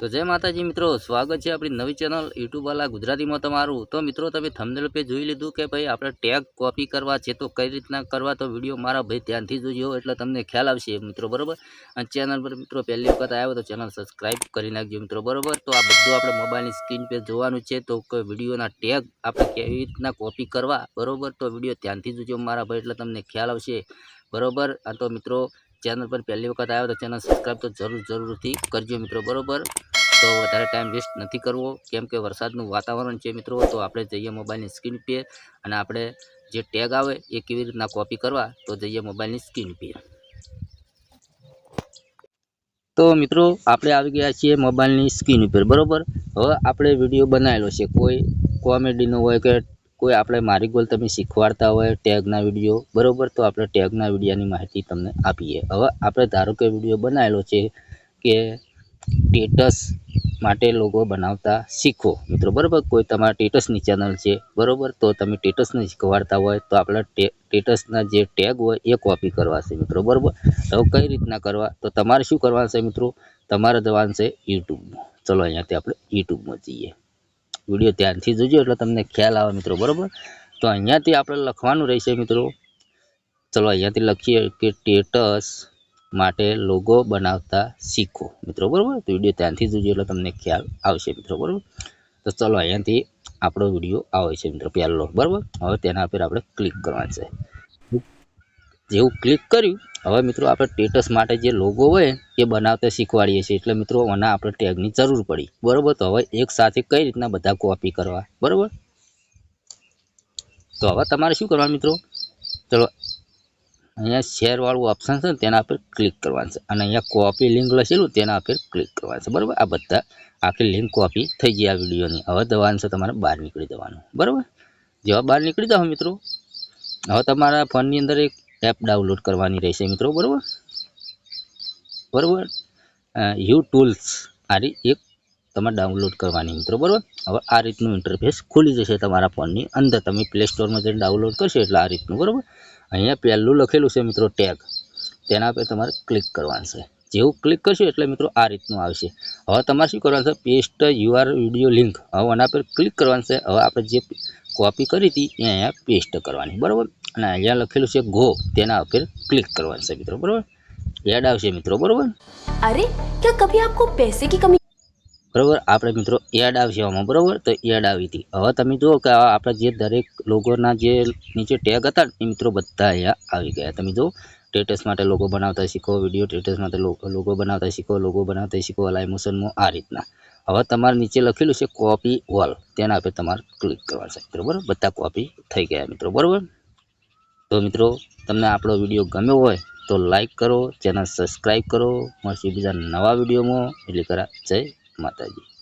તો જય માતાજી મિત્રો, સ્વાગત છે આપણી નવી ચેનલ યુટ્યુબવાલા ગુજરાતીમાં તમારું. તો મિત્રો, તમે થમદેલ પે જોઈ લીધું કે ભાઈ આપણે ટેગ કોપી કરવા છે તો કઈ રીતના કરવા તો વીડિયો મારા ભાઈ ધ્યાનથી જોજો, એટલે તમને ખ્યાલ આવશે મિત્રો, બરોબર? અને ચેનલ પર મિત્રો પહેલી વખત આવ્યો તો ચેનલ સબસ્ક્રાઈબ કરી નાખજો મિત્રો, બરોબર? તો આ બધું આપણે મોબાઈલની સ્ક્રીન પર જોવાનું છે તો વિડીયોના ટેગ આપણે કેવી રીતના કોપી કરવા, બરાબર? તો વીડિયો ધ્યાનથી જોજો મારા ભાઈ, એટલે તમને ખ્યાલ આવશે, બરોબર? આ તો મિત્રો ચેનલ પર પહેલી વખત આવ્યો તો ચેનલ સબસ્ક્રાઈબ તો જરૂર, જરૂરથી કરજો મિત્રો, બરોબર? તો વધારે ટાઈમ વેસ્ટ નથી કરવો. કેમ કે વરસાદનું વાતાવરણ છે મિત્રો, તો આપણે જઈએ મોબાઈલની સ્ક્રીન પે અને આપણે જે ટેગ આવે એ કેવી રીતના કોપી કરવા, તો જઈએ મોબાઈલની સ્ક્રીન પે. તો મિત્રો, આપણે આવી ગયા છીએ મોબાઈલની સ્ક્રીન ઉપર, બરોબર? હવે આપણે વીડિયો બનાવેલો છે. કોઈ કોમેડીનો હોય કે કોઈ આપણે મારી ગોલ તમે શીખવાડતા હોય ટેગના વીડિયો બરોબર? તો આપણે ટેગના વિડીયોની માહિતી તમને આપીએ. હવે આપણે ધારો કે વીડિયો બનાવેલો છે કે સ્ટેટસ માટે લોગો બનાવતા શીખો. મિત્રો, બરાબર? કોઈ તમારા ટેટસની ચેનલ છે, બરાબર? તો તમે ટેટસને શીખવાડતા હોય, તો આપણે ટેટસના જે ટેગ હોય, એ કોપી કરવા છે, મિત્રો, બરાબર? હવે કઈ રીતના કરવા? તો તમારે શું કરવાનું છે, મિત્રો? તમારે જવાનું છે યુટ્યુબમાં ચલો, અહીંયાથી આપણે યુટ્યુબમાં જઈએ. વીડિયો ધ્યાનથી જોજો, એટલે તમને ખ્યાલ આવે, મિત્રો, બરાબર? તો અહીંયાથી આપણે લખવાનું રહેશે, મિત્રો. ચલો, અહીંયાથી લખીએ કે સ્ટેટસ માટે લોગો બનાવતા શીખો. મિત્રો, બરાબર? તો વીડિયો ત્યાંથી જોજો એટલે તમને ખ્યાલ આવશે, મિત્રો, બરાબર? તો ચલો, અહીંયાથી આપણો વીડિયો આવે છે, મિત્રો, પહેલો. બરાબર? હવે તેના પર આપણે ક્લિક કરવાનું છે. જેવું ક્લિક કર્યું, હવે મિત્રો, આપણે સ્ટેટસ માટે જે લોગો હોય, એ બનાવતા શીખવાડીએ છીએ. એટલે, મિત્રો, આના આપણે ટેગની જરૂર પડી. બરોબર? તો હવે એક સાથે કઈ રીતના બધા કોપી કરવા? બરાબર? તો હવે તમારે શું કરવાનું, મિત્રો? ચલો અહીંયા શેર વાળું ઓપ્શન છે તેના પર ક્લિક કરવાનું છે. અને અહીંયા કોપી લિંક લખેલું, તેના પર ક્લિક કરવાનું છે. બરાબર? આ બધા આખી લિંક કોપી થઈ ગઈ આ વિડીયોની હવે દવાનું છે તમારે બહાર નીકળી દેવાનું બરાબર? જેવા બહાર નીકળી જાઓ મિત્રો. હવે તમારા ફોનની અંદર એક એપ ડાઉનલોડ કરવાની રહેશે મિત્રો. બરાબર? બરાબર? યુ ટૂલ્સ આ એક તમારે ડાઉનલોડ કરવાની મિત્રો બરાબર? હવે આ રીતનું ઇન્ટરફેસ ખુલી જશે તમારા ફોનની અંદર. તમે પ્લે સ્ટોરમાં જઈને ડાઉનલોડ કરશો એટલે આ રીતનું, બરાબર? અહીંયા પહેલું લખેલું છે મિત્રો ટેગ તેના પર તમારે ક્લિક કરવાનું છે. જેવું ક્લિક કરશો એટલે મિત્રો આ રીતનું આવશે. હવે તમારે શું કરવાનું છે? પેસ્ટ યુઆર વીડિયો લિંક હવે એના પર ક્લિક કરવાનું છે. હવે આપણે જે કોપી કરી હતી, એ અહીંયા પેસ્ટ કરવાની, બરાબર? અને અહીંયા લખેલું છે ગો તેના ઉપર ક્લિક કરવાનું છે મિત્રો, બરાબર? એડ આવશે મિત્રો, બરાબર? અરે કભી આપકો પૈસે કમી બરાબર? આપણે મિત્રો એડ આવશે આમાં, બરાબર? તો એડ આવી હતી. હવે તમે જુઓ કે આપણે જે દરેક લોગોના જે નીચે ટેગ હતા એ મિત્રો બધા અહીંયા આવી ગયા. તમે જુઓ સ્ટેટસ માટે લોગો બનાવતા શીખો વીડિયો સ્ટેટસ માટે લોગો બનાવતા શીખો લોગો બનાવતા શીખો અલા ઇમોશનમાં આ રીતના. હવે તમારે નીચે લખેલું છે કોપી વોલ તેના પર તમારે ક્લિક કરવાનું છે. બરાબર? બધા કોપી થઈ ગયા મિત્રો. બરાબર? તો મિત્રો, તમને આપણો વીડિયો ગમ્યો હોય તો લાઈક કરો ચેનલ સબસ્ક્રાઈબ કરો. મળશે બીજા નવા વિડીયોમાં એટલે કરા, જય માતાજી